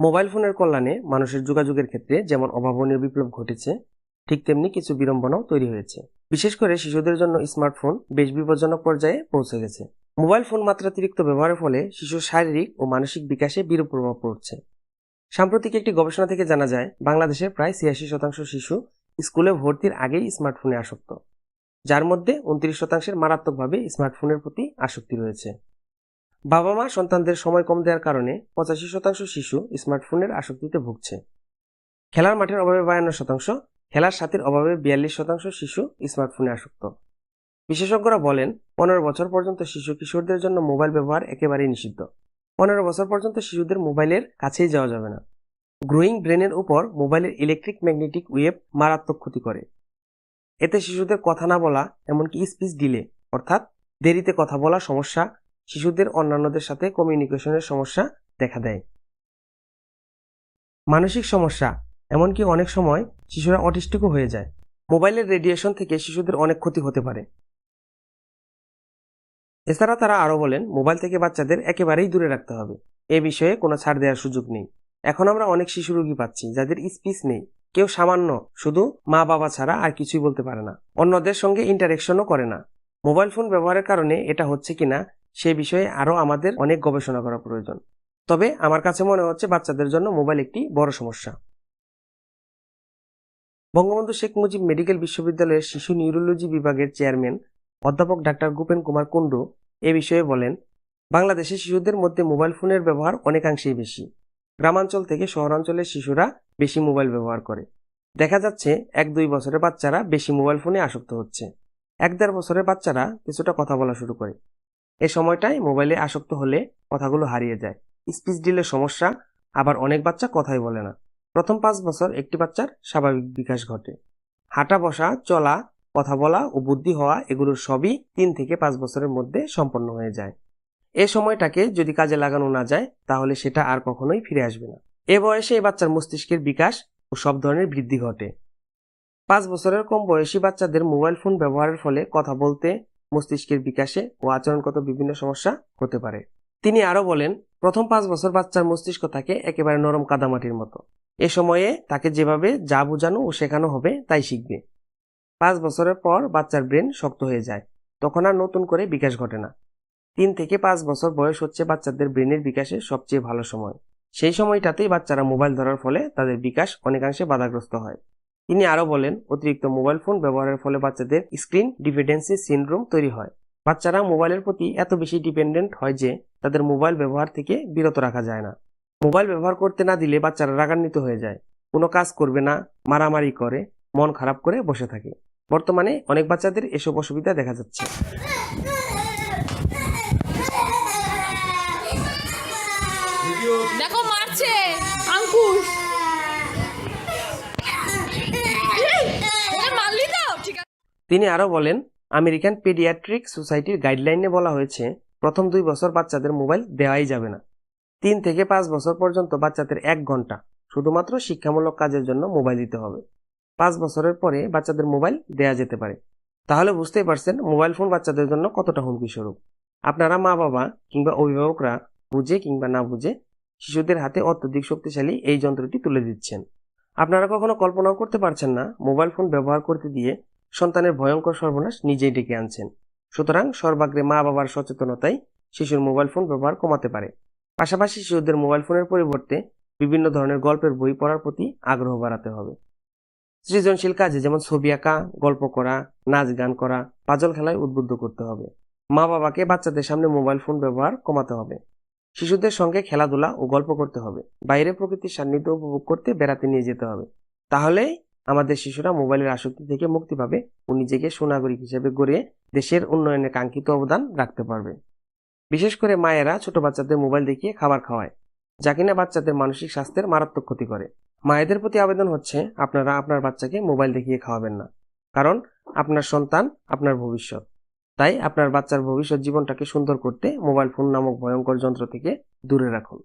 Mobile ফোনের কল্যাণে মানুষের যোগাযোগের ক্ষেত্রে যেমন অভাবনীয় বিপ্লব ঘটেছে, ঠিক তেমনি কিছু বিড়ম্বনাও তৈরি হয়েছে। বিশেষ করে শিশুদের জন্য স্মার্টফোন বেশ বিপজ্জনক পর্যায়ে পৌঁছে গেছে। মোবাইল ফোন মাত্রাতিরিক্ত ব্যবহারের ফলে শিশুর শারীরিক ও মানসিক বিকাশে বিরূপ প্রভাব পড়ছে। সাম্প্রতিক একটি গবেষণা থেকে জানা যায় বাংলাদেশের প্রায় ছিয়াশি শতাংশ শিশু স্কুলে ভর্তির আগেই স্মার্টফোনে আসক্ত, যার মধ্যে উনত্রিশ শতাংশের মারাত্মকভাবে স্মার্টফোনের প্রতি আসক্তি রয়েছে। বাবা মা সন্তানদের সময় কম দেওয়ার কারণে পঁচাশি শতাংশ শিশু স্মার্টফোনের আসক্তিতে ভুগছে। খেলার মাঠের অভাবে বায়ান্ন শতাংশ, খেলার সাথীর অভাবে বিয়াল্লিশ শতাংশ শিশু স্মার্টফোনে আসক্ত। বিশেষজ্ঞরা বলেন, পনেরো বছর পর্যন্ত শিশু কিশোরদের জন্য মোবাইল ব্যবহার একেবারেই নিষিদ্ধ। পনেরো বছর পর্যন্ত শিশুদের মোবাইলের কাছেই যাওয়া যাবে না। গ্রোয়িং ব্রেনের উপর মোবাইলের ইলেকট্রিক ম্যাগনেটিক ওয়েভ মারাত্মক ক্ষতি করে। এতে শিশুদের কথা না বলা, এমনকি স্পিচ ডিলে, অর্থাৎ দেরিতে কথা বলা সমস্যা শিশুদের অন্যান্যদের সাথে কমিউনিকেশনের সমস্যা দেখা দেয়। মানসিক সমস্যা, এমনকি অনেক সময় শিশুরা অটিস্টিকও হয়ে যায়। মোবাইলের রেডিয়েশন থেকে শিশুদের অনেক ক্ষতি হতে পারে। এছাড়া তারা আরও বলেন, মোবাইল থেকে বাচ্চাদের একেবারেই দূরে রাখতে হবে। এ বিষয়ে কোনো ছাড় দেওয়ার সুযোগ নেই। এখন আমরা অনেক শিশু রোগী পাচ্ছি, যাদের স্পিচ নেই। কেউ সামান্য শুধু মা বাবা ছাড়া আর কিছুই বলতে পারে না। অন্যদের সঙ্গে ইন্টারেকশনও করে না। মোবাইল ফোন ব্যবহারের কারণে এটা হচ্ছে কিনা সে বিষয়ে আরও আমাদের অনেক গবেষণা করা প্রয়োজন। তবে আমার কাছে মনে হচ্ছে বাচ্চাদের জন্য মোবাইল একটি বড় সমস্যা। বঙ্গবন্ধু শেখ মুজিব মেডিকেল বিশ্ববিদ্যালয়ের শিশু নিউরোলজি বিভাগের চেয়ারম্যান অধ্যাপক ডাক্তার গোপেন কুমার কুণ্ডু এ বিষয়ে বলেন, বাংলাদেশে শিশুদের মধ্যে মোবাইল ফোনের ব্যবহার অনেকাংশেই বেশি। গ্রামাঞ্চল থেকে শহরাঞ্চলের শিশুরা বেশি মোবাইল ব্যবহার করে। দেখা যাচ্ছে এক দুই বছরের বাচ্চারা বেশি মোবাইল ফোনে আসক্ত হচ্ছে। এক দেড় বছরের বাচ্চারা কিছুটা কথা বলা শুরু করে। এ সময়টায় মোবাইলে আসক্ত হলে কথাগুলো হারিয়ে যায়। স্পিচ ডিলের সমস্যা, আবার অনেক বাচ্চা কথাই বলে না। প্রথম পাঁচ বছর একটি বাচ্চার স্বাভাবিক বিকাশ ঘটে। হাঁটা, বসা, চলা, কথা বলা ও বুদ্ধি হওয়া এগুলোর সবই তিন থেকে পাঁচ বছরের মধ্যে সম্পন্ন হয়ে যায়। এ সময়টাকে যদি কাজে লাগানো না যায়, তাহলে সেটা আর কখনোই ফিরে আসবে না। এ বয়সে এই বাচ্চার মস্তিষ্কের বিকাশ ও সব ধরনের বৃদ্ধি ঘটে। পাঁচ বছরের কম বয়সী বাচ্চাদের মোবাইল ফোন ব্যবহারের ফলে কথা বলতে মস্তিষ্কের বিকাশে ও আচরণগত বিভিন্ন সমস্যা হতে পারে। তিনি আরও বলেন, প্রথম পাঁচ বছর বাচ্চার মস্তিষ্ক থাকে একেবারে নরম কাদামাটির মতো। এ সময়ে তাকে যেভাবে যা বোঝানো ও শেখানো হবে তাই শিখবে। পাঁচ বছরের পর বাচ্চার ব্রেন শক্ত হয়ে যায়, তখন আর নতুন করে বিকাশ ঘটে না। তিন থেকে পাঁচ বছর বয়স হচ্ছে বাচ্চাদের ব্রেনের বিকাশের সবচেয়ে ভালো সময়। সেই সময়টাতেই বাচ্চারা মোবাইল ধরার ফলে তাদের বিকাশ অনেকাংশে বাধাগ্রস্ত হয়। তিনি আরও বলেন, অতিরিক্ত মোবাইল ফোন ব্যবহারের ফলে বাচ্চাদের স্ক্রিন ডিপেন্ডেন্সি সিনড্রোম তৈরি হয়। বাচ্চারা মোবাইলের প্রতি এত বেশি ডিপেন্ডেন্ট হয় যে, তাদের মোবাইল ব্যবহার থেকে বিরত রাখা যায় না। মোবাইল ব্যবহার করতে না দিলে বাচ্চারা রাগান্বিত হয়ে যায়। কোনো কাজ করবে না, মারামারি করে, মন খারাপ করে বসে থাকে। বর্তমানে অনেক বাচ্চাদের এসব অসুবিধা দেখা যাচ্ছে। দেখো, মারছে। আঙ্কুশ তিনি আরও বলেন, আমেরিকান পেডিয়াট্রিক সোসাইটির গাইডলাইনে বলা হয়েছে, প্রথম দুই বছর বাচ্চাদের মোবাইল দেওয়াই যাবে না। তিন থেকে পাঁচ বছর পর্যন্ত বাচ্চাদের এক ঘণ্টা শুধুমাত্র শিক্ষামূলক কাজের জন্য মোবাইল দিতে হবে। পাঁচ বছরের পরে বাচ্চাদের মোবাইল দেয়া যেতে পারে। তাহলে বুঝতেই পারছেন মোবাইল ফোন বাচ্চাদের জন্য কতটা হুমকি স্বরূপ। আপনারা মা বাবা কিংবা অভিভাবকরা বুঝে কিংবা না বুঝে শিশুদের হাতে অত্যধিক শক্তিশালী এই যন্ত্রটি তুলে দিচ্ছেন। আপনারা কখনো কল্পনাও করতে পারছেন না মোবাইল ফোন ব্যবহার করতে দিয়ে সন্তানের ভয়ঙ্কর সর্বনাশ নিজেই ডেকে আনছেন। সুতরাং সর্বাগ্রে মা বাবার সচেতনতাই শিশুর মোবাইল ফোন ব্যবহার কমাতে পারে। পাশাপাশি শিশুদের মোবাইল ফোনের পরিবর্তে বিভিন্ন ধরনের গল্পের বই পড়ার প্রতি আগ্রহ বাড়াতে হবে। সৃজনশীল কাজে যেমন ছবি আঁকা, গল্প করা, নাচ গান করা, পাজল খেলায় উদ্বুদ্ধ করতে হবে। মা বাবাকে বাচ্চাদের সামনে মোবাইল ফোন ব্যবহার কমাতে হবে। শিশুদের সঙ্গে খেলাধুলা ও গল্প করতে হবে। বাইরে প্রকৃতির সান্নিধ্য উপভোগ করতে বেড়াতে নিয়ে যেতে হবে। তাহলেই আমাদের শিশুরা মোবাইলের আসক্তি থেকে মুক্তি পাবে ও নিজেকে সুনাগরিক হিসেবে গড়ে দেশের উন্নয়নে কাঙ্ক্ষিত অবদান রাখতে পারবে। বিশেষ করে মায়েরা ছোট বাচ্চাদের মোবাইল দেখিয়ে খাবার খাওয়ায়, যা কিনা বাচ্চাদের মানসিক স্বাস্থ্যের মারাত্মক ক্ষতি করে। মায়েদের প্রতি আবেদন হচ্ছে, আপনারা আপনার বাচ্চাকে মোবাইল দেখিয়ে খাওয়াবেন না, কারণ আপনার সন্তান আপনার ভবিষ্যৎ। তাই আপনার বাচ্চার ভবিষ্যৎ জীবনটাকে সুন্দর করতে মোবাইল ফোন নামক ভয়ঙ্কর যন্ত্র থেকে দূরে রাখুন।